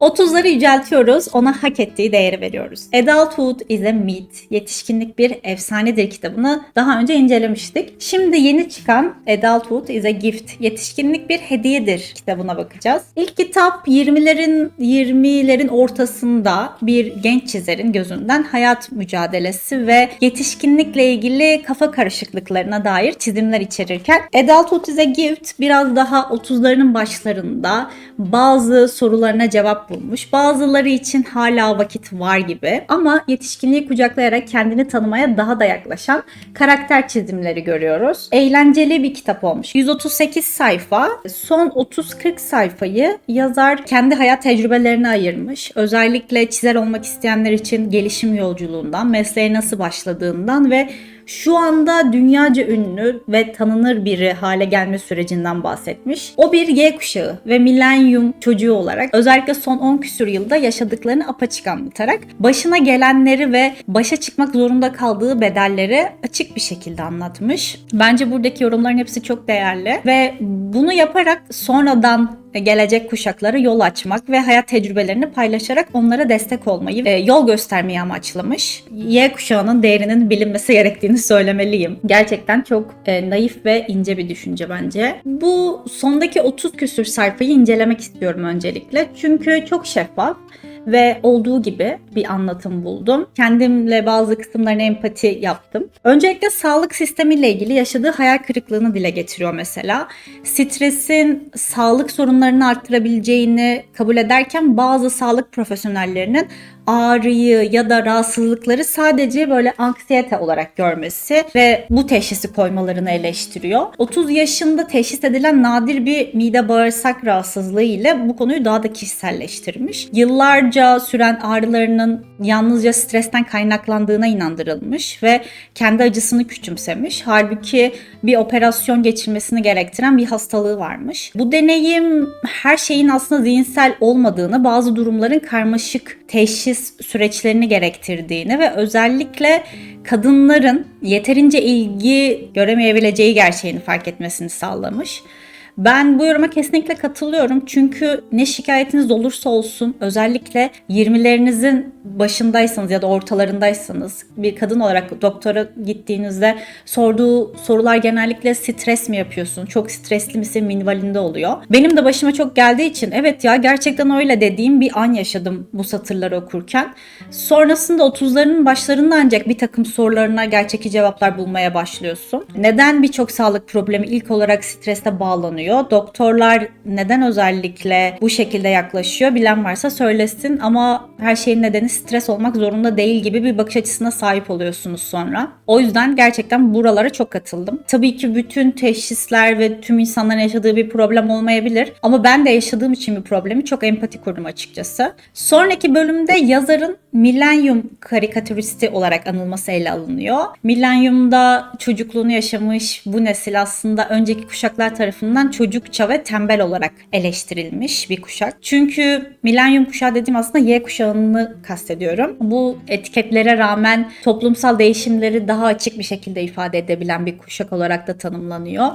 30'ları yüceltiyoruz, ona hak ettiği değeri veriyoruz. Adulthood is a Myth, Yetişkinlik Bir Efsanedir kitabını daha önce incelemiştik. Şimdi yeni çıkan Adulthood is a Gift, Yetişkinlik Bir Hediyedir kitabına bakacağız. İlk kitap 20'lerin 20'lerin ortasında bir genç çizerin gözünden hayat mücadelesi ve yetişkinlikle ilgili kafa karışıklıklarına dair çizimler içerirken Adulthood is a Gift biraz daha 30'larının başlarında bazı sorularına cevap bulmuş. Bazıları için hala vakit var gibi ama yetişkinliği kucaklayarak kendini tanımaya daha da yaklaşan karakter çizimleri görüyoruz. Eğlenceli bir kitap olmuş. 138 sayfa. Son 30-40 sayfayı yazar kendi hayat tecrübelerine ayırmış. Özellikle çizer olmak isteyenler için gelişim yolculuğundan, mesleğe nasıl başladığından ve şu anda dünyaca ünlü ve tanınır biri hale gelme sürecinden bahsetmiş. O bir Y kuşağı ve milenyum çocuğu olarak özellikle son 10 küsur yılda yaşadıklarını apaçık anlatarak başına gelenleri ve başa çıkmak zorunda kaldığı bedelleri açık bir şekilde anlatmış. Bence buradaki yorumların hepsi çok değerli ve bunu yaparak sonradan gelecek kuşaklara yol açmak ve hayat tecrübelerini paylaşarak onlara destek olmayı ve yol göstermeyi amaçlamış. Y kuşağının değerinin bilinmesi gerektiğini söylemeliyim. Gerçekten çok e, naif ve ince bir düşünce bence. Bu sondaki 30 küsür sayfayı incelemek istiyorum öncelikle. Çünkü çok şeffaf ve olduğu gibi bir anlatım buldum. Kendimle bazı kısımlarına empati yaptım. Öncelikle sağlık sistemiyle ilgili yaşadığı hayal kırıklığını dile getiriyor mesela. Stresin sağlık sorunlarını arttırabileceğini kabul ederken bazı sağlık profesyonellerinin ağrıyı ya da rahatsızlıkları sadece böyle anksiyete olarak görmesi ve bu teşhisi koymalarını eleştiriyor. 30 yaşında teşhis edilen nadir bir mide bağırsak rahatsızlığı ile bu konuyu daha da kişiselleştirmiş. Yıllarca süren ağrılarının yalnızca stresten kaynaklandığına inandırılmış ve kendi acısını küçümsemiş. Halbuki bir operasyon geçirmesini gerektiren bir hastalığı varmış. Bu deneyim her şeyin aslında zihinsel olmadığını, bazı durumların karmaşık teşhis süreçlerini gerektirdiğini ve özellikle kadınların yeterince ilgi göremeyebileceği gerçeğini fark etmesini sağlamış. Ben bu yoruma kesinlikle katılıyorum. Çünkü ne şikayetiniz olursa olsun özellikle 20'lerinizin başındaysanız ya da ortalarındaysanız bir kadın olarak doktora gittiğinizde sorduğu sorular genellikle stres mi yapıyorsun? Çok stresli misin? Minvalinde oluyor. Benim de başıma çok geldiği için evet ya gerçekten öyle dediğim bir an yaşadım bu satırları okurken. Sonrasında 30'larının başlarında ancak bir takım sorularına gerçekçi cevaplar bulmaya başlıyorsun. Neden birçok sağlık problemi ilk olarak streste bağlanıyor? Doktorlar neden özellikle bu şekilde yaklaşıyor? Bilen varsa söylesin ama her şeyin nedeni stres olmak zorunda değil gibi bir bakış açısına sahip oluyorsunuz sonra. O yüzden gerçekten buralara çok katıldım. Tabii ki bütün teşhisler ve tüm insanların yaşadığı bir problem olmayabilir ama ben de yaşadığım için bir problemi çok empati kurdum açıkçası. Sonraki bölümde yazarın milenyum karikatüristi olarak anılması ele alınıyor. Milenyumda çocukluğunu yaşamış bu nesil aslında önceki kuşaklar tarafından çocukça ve tembel olarak eleştirilmiş bir kuşak. Çünkü milenyum kuşağı dediğim aslında Y kuşağını kastediyorum. Bu etiketlere rağmen toplumsal değişimleri daha açık bir şekilde ifade edebilen bir kuşak olarak da tanımlanıyor.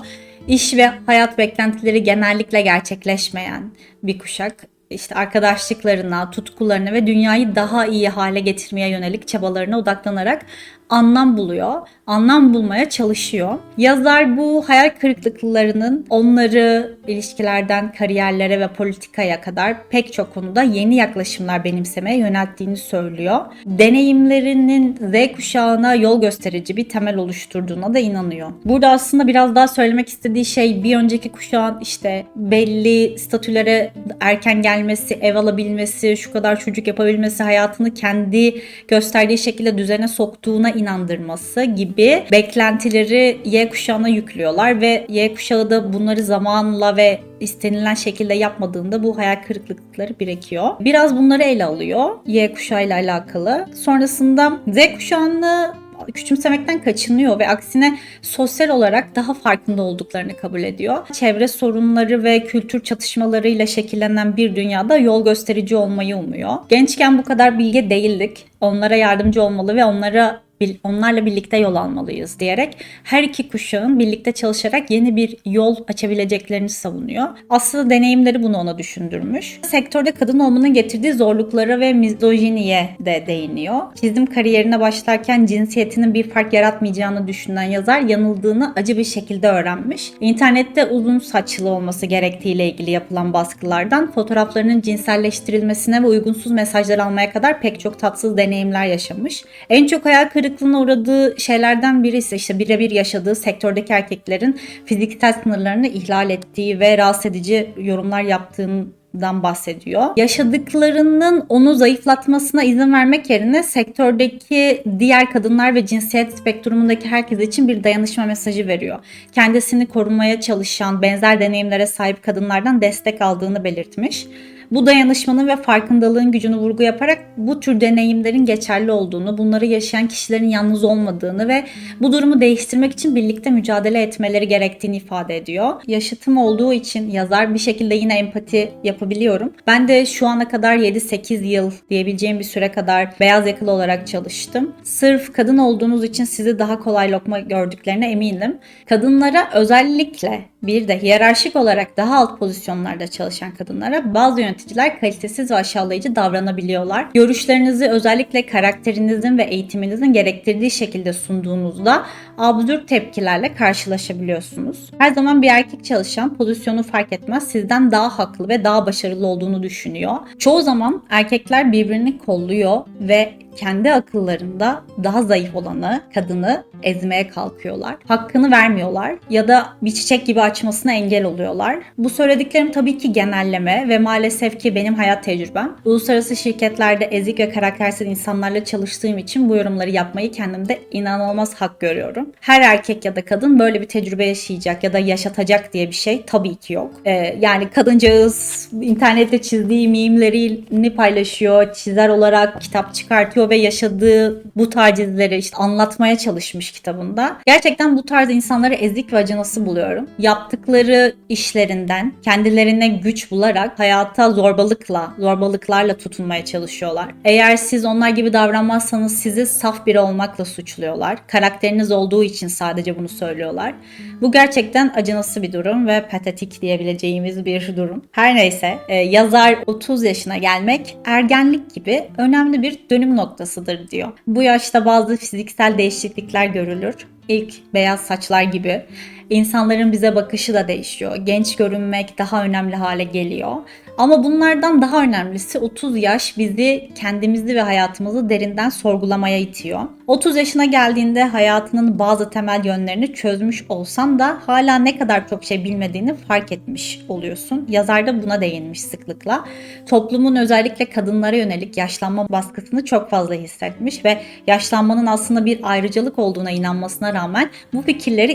İş ve hayat beklentileri genellikle gerçekleşmeyen bir kuşak işte arkadaşlıklarına, tutkularına ve dünyayı daha iyi hale getirmeye yönelik çabalarına odaklanarak anlam buluyor. Anlam bulmaya çalışıyor. Yazar bu hayal kırıklıklarının onları ilişkilerden kariyerlere ve politikaya kadar pek çok konuda yeni yaklaşımlar benimsemeye yönelttiğini söylüyor. Deneyimlerinin Z kuşağına yol gösterici bir temel oluşturduğuna da inanıyor. Burada aslında biraz daha söylemek istediği şey bir önceki kuşağın işte belli statülere erken gelmesi, ev alabilmesi, şu kadar çocuk yapabilmesi, hayatını kendi gösterdiği şekilde düzene soktuğuna inandırması gibi beklentileri Y kuşağına yüklüyorlar ve Y kuşağı da bunları zamanla ve istenilen şekilde yapmadığında bu hayal kırıklıkları birikiyor. Biraz bunları ele alıyor Y kuşağıyla alakalı. Sonrasında Z kuşağını küçümsemekten kaçınıyor ve aksine sosyal olarak daha farkında olduklarını kabul ediyor. Çevre sorunları ve kültür çatışmalarıyla şekillenen bir dünyada yol gösterici olmayı umuyor. Gençken bu kadar bilge değildik. Onlara yardımcı olmalı ve onlara onlarla birlikte yol almalıyız diyerek her iki kuşağın birlikte çalışarak yeni bir yol açabileceklerini savunuyor. Aslında deneyimleri bunu ona düşündürmüş. Sektörde kadın olmanın getirdiği zorluklara ve mizojiniye de değiniyor. Çizim kariyerine başlarken cinsiyetinin bir fark yaratmayacağını düşünen yazar yanıldığını acı bir şekilde öğrenmiş. İnternette uzun saçlı olması gerektiğiyle ilgili yapılan baskılardan fotoğraflarının cinselleştirilmesine ve uygunsuz mesajlar almaya kadar pek çok tatsız deneyimler yaşamış. En çok hayal kırıklığına uğradığı şeylerden biri ise işte birebir yaşadığı sektördeki erkeklerin fiziksel sınırlarını ihlal ettiği ve rahatsız edici yorumlar yaptığından bahsediyor. Yaşadıklarının onu zayıflatmasına izin vermek yerine sektördeki diğer kadınlar ve cinsiyet spektrumundaki herkes için bir dayanışma mesajı veriyor. Kendisini korumaya çalışan, benzer deneyimlere sahip kadınlardan destek aldığını belirtmiş. Bu dayanışmanın ve farkındalığın gücünü vurgu yaparak bu tür deneyimlerin geçerli olduğunu, bunları yaşayan kişilerin yalnız olmadığını ve bu durumu değiştirmek için birlikte mücadele etmeleri gerektiğini ifade ediyor. Yaşıtım olduğu için yazar bir şekilde yine empati yapabiliyorum. Ben de şu ana kadar 7-8 yıl diyebileceğim bir süre kadar beyaz yakalı olarak çalıştım. Sırf kadın olduğunuz için sizi daha kolay lokma gördüklerine eminim. Kadınlara özellikle bir de hiyerarşik olarak daha alt pozisyonlarda çalışan kadınlara bazı yöneticiler kalitesiz ve aşağılayıcı davranabiliyorlar. Görüşlerinizi özellikle karakterinizin ve eğitiminizin gerektirdiği şekilde sunduğunuzda absürt tepkilerle karşılaşabiliyorsunuz. Her zaman bir erkek çalışan pozisyonu fark etmez sizden daha haklı ve daha başarılı olduğunu düşünüyor. Çoğu zaman erkekler birbirini kolluyor ve kendi akıllarında daha zayıf olanı, kadını ezmeye kalkıyorlar. Hakkını vermiyorlar ya da bir çiçek gibi açmasına engel oluyorlar. Bu söylediklerim tabii ki genelleme ve maalesef ki benim hayat tecrübem. Uluslararası şirketlerde ezik ve karaktersiz insanlarla çalıştığım için bu yorumları yapmayı kendimde inanılmaz hak görüyorum. Her erkek ya da kadın böyle bir tecrübe yaşayacak ya da yaşatacak diye bir şey tabii ki yok. Ee, yani kadıncağız internette çizdiği mimlerini paylaşıyor, çizer olarak kitap çıkartıyor ve yaşadığı bu tacizleri işte anlatmaya çalışmış kitabında. Gerçekten bu tarz insanları ezik ve acınası buluyorum. Yaptıkları işlerinden kendilerine güç bularak hayata zorbalıkla, zorbalıklarla tutunmaya çalışıyorlar. Eğer siz onlar gibi davranmazsanız sizi saf biri olmakla suçluyorlar. Karakteriniz olduğu için sadece bunu söylüyorlar. Bu gerçekten acınası bir durum ve patetik diyebileceğimiz bir durum. Her neyse e, yazar 30 yaşına gelmek ergenlik gibi önemli bir dönüm noktasıdır diyor. Bu yaşta bazı fiziksel değişiklikler görülür. İlk beyaz saçlar gibi. İnsanların bize bakışı da değişiyor. Genç görünmek daha önemli hale geliyor. Ama bunlardan daha önemlisi 30 yaş bizi kendimizi ve hayatımızı derinden sorgulamaya itiyor. 30 yaşına geldiğinde hayatının bazı temel yönlerini çözmüş olsan da hala ne kadar çok şey bilmediğini fark etmiş oluyorsun. Yazar da buna değinmiş sıklıkla. Toplumun özellikle kadınlara yönelik yaşlanma baskısını çok fazla hissetmiş ve yaşlanmanın aslında bir ayrıcalık olduğuna inanmasına rağmen bu fikirleri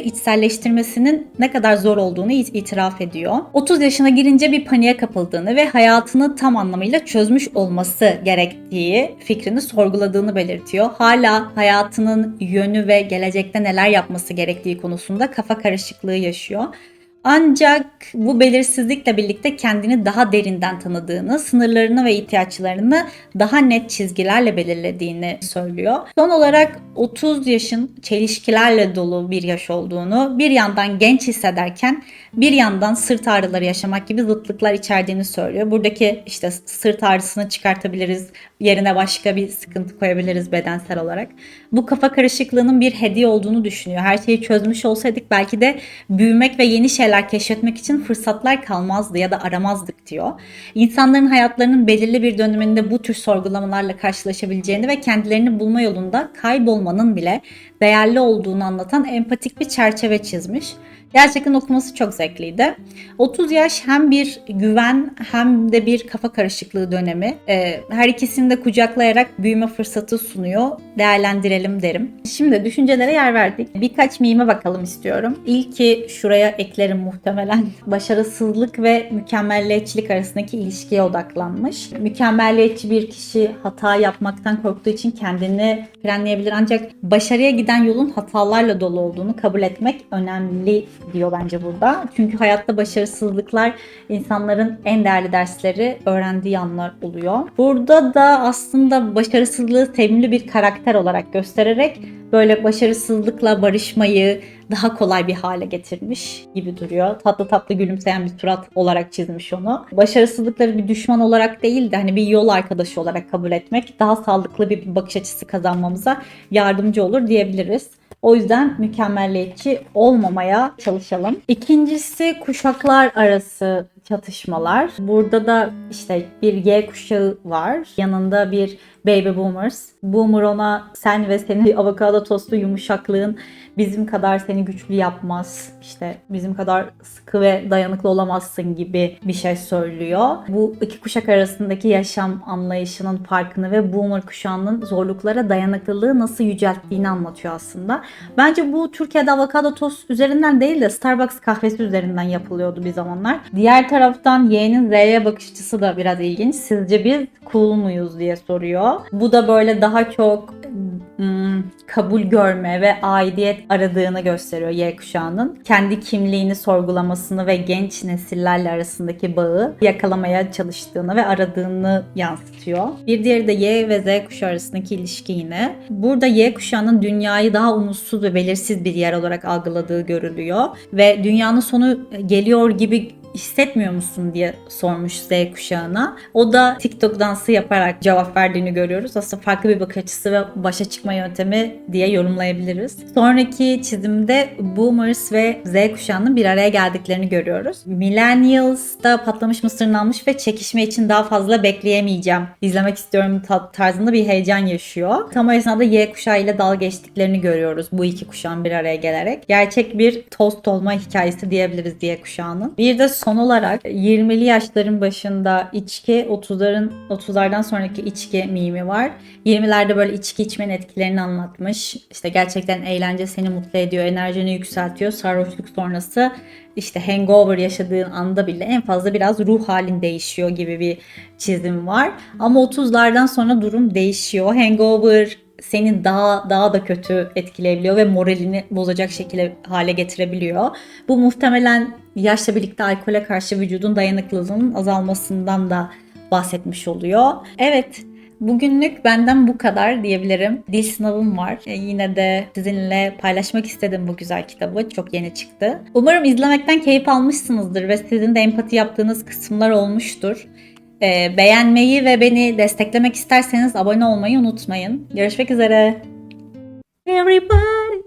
içselleştirmesinin ne kadar zor olduğunu itiraf ediyor. 30 yaşına girince bir paniğe kapıldığını ve hayatını tam anlamıyla çözmüş olması gerektiği fikrini sorguladığını belirtiyor. Hala hayatının yönü ve gelecekte neler yapması gerektiği konusunda kafa karışıklığı yaşıyor. Ancak bu belirsizlikle birlikte kendini daha derinden tanıdığını, sınırlarını ve ihtiyaçlarını daha net çizgilerle belirlediğini söylüyor. Son olarak 30 yaşın çelişkilerle dolu bir yaş olduğunu, bir yandan genç hissederken bir yandan sırt ağrıları yaşamak gibi zıtlıklar içerdiğini söylüyor. Buradaki işte sırt ağrısını çıkartabiliriz, yerine başka bir sıkıntı koyabiliriz bedensel olarak. Bu kafa karışıklığının bir hediye olduğunu düşünüyor. Her şeyi çözmüş olsaydık belki de büyümek ve yeni şeyler keşfetmek için fırsatlar kalmazdı ya da aramazdık diyor. İnsanların hayatlarının belirli bir döneminde bu tür sorgulamalarla karşılaşabileceğini ve kendilerini bulma yolunda kaybolmanın bile değerli olduğunu anlatan empatik bir çerçeve çizmiş. Gerçekten okuması çok zevkliydi. 30 yaş hem bir güven hem de bir kafa karışıklığı dönemi. Ee, her ikisini de kucaklayarak büyüme fırsatı sunuyor. Değerlendirelim derim. Şimdi düşüncelere yer verdik. Birkaç mime bakalım istiyorum. İlki şuraya eklerim muhtemelen. Başarısızlık ve mükemmelliyetçilik arasındaki ilişkiye odaklanmış. Mükemmelliyetçi bir kişi hata yapmaktan korktuğu için kendini frenleyebilir. Ancak başarıya giden yolun hatalarla dolu olduğunu kabul etmek önemli diyor bence burada. Çünkü hayatta başarısızlıklar insanların en değerli dersleri öğrendiği anlar oluyor. Burada da aslında başarısızlığı sevimli bir karakter olarak göstererek böyle başarısızlıkla barışmayı daha kolay bir hale getirmiş gibi duruyor. Tatlı tatlı gülümseyen bir surat olarak çizmiş onu. Başarısızlıkları bir düşman olarak değil de hani bir yol arkadaşı olarak kabul etmek daha sağlıklı bir bakış açısı kazanmamıza yardımcı olur diyebiliriz. O yüzden mükemmelliyetçi olmamaya çalışalım. İkincisi kuşaklar arası çatışmalar. Burada da işte bir Y kuşağı var. Yanında bir baby boomers. Boomer ona sen ve senin avokado tostu yumuşaklığın bizim kadar seni güçlü yapmaz. İşte bizim kadar sıkı ve dayanıklı olamazsın gibi bir şey söylüyor. Bu iki kuşak arasındaki yaşam anlayışının farkını ve boomer kuşağının zorluklara dayanıklılığı nasıl yücelttiğini anlatıyor aslında. Bence bu Türkiye'de avokado tost üzerinden değil de Starbucks kahvesi üzerinden yapılıyordu bir zamanlar. Diğer taraftan Y'nin Z'ye bakış açısı da biraz ilginç. Sizce biz cool muyuz diye soruyor. Bu da böyle daha çok hmm, kabul görme ve aidiyet aradığını gösteriyor Y kuşağının. Kendi kimliğini sorgulamasını ve genç nesillerle arasındaki bağı yakalamaya çalıştığını ve aradığını yansıtıyor. Bir diğeri de Y ve Z kuşağı arasındaki ilişki yine. Burada Y kuşağının dünyayı daha umutsuz ve belirsiz bir yer olarak algıladığı görülüyor. Ve dünyanın sonu geliyor gibi hissetmiyor musun diye sormuş Z kuşağına. O da TikTok dansı yaparak cevap verdiğini görüyoruz. Aslında farklı bir bakış açısı ve başa çıkma yöntemi diye yorumlayabiliriz. Sonraki çizimde Boomers ve Z kuşağının bir araya geldiklerini görüyoruz. Millennials da patlamış mısırlanmış ve çekişme için daha fazla bekleyemeyeceğim. İzlemek istiyorum ta- tarzında bir heyecan yaşıyor. Tam o esnada Y kuşağı ile dalga geçtiklerini görüyoruz bu iki kuşağın bir araya gelerek. Gerçek bir tost olma hikayesi diyebiliriz Y kuşağının. Bir de son olarak 20'li yaşların başında içki, 30'ların 30'lardan sonraki içki mimi var. 20'lerde böyle içki içmenin etkilerini anlatmış. İşte gerçekten eğlence seni mutlu ediyor, enerjini yükseltiyor. Sarhoşluk sonrası işte hangover yaşadığın anda bile en fazla biraz ruh halin değişiyor gibi bir çizim var. Ama 30'lardan sonra durum değişiyor. Hangover seni daha daha da kötü etkileyebiliyor ve moralini bozacak şekilde hale getirebiliyor. Bu muhtemelen yaşla birlikte alkole karşı vücudun dayanıklılığının azalmasından da bahsetmiş oluyor. Evet, Bugünlük benden bu kadar diyebilirim. Dil sınavım var. E, yine de sizinle paylaşmak istedim bu güzel kitabı. Çok yeni çıktı. Umarım izlemekten keyif almışsınızdır ve sizin de empati yaptığınız kısımlar olmuştur. E, beğenmeyi ve beni desteklemek isterseniz abone olmayı unutmayın. Görüşmek üzere. Everybody,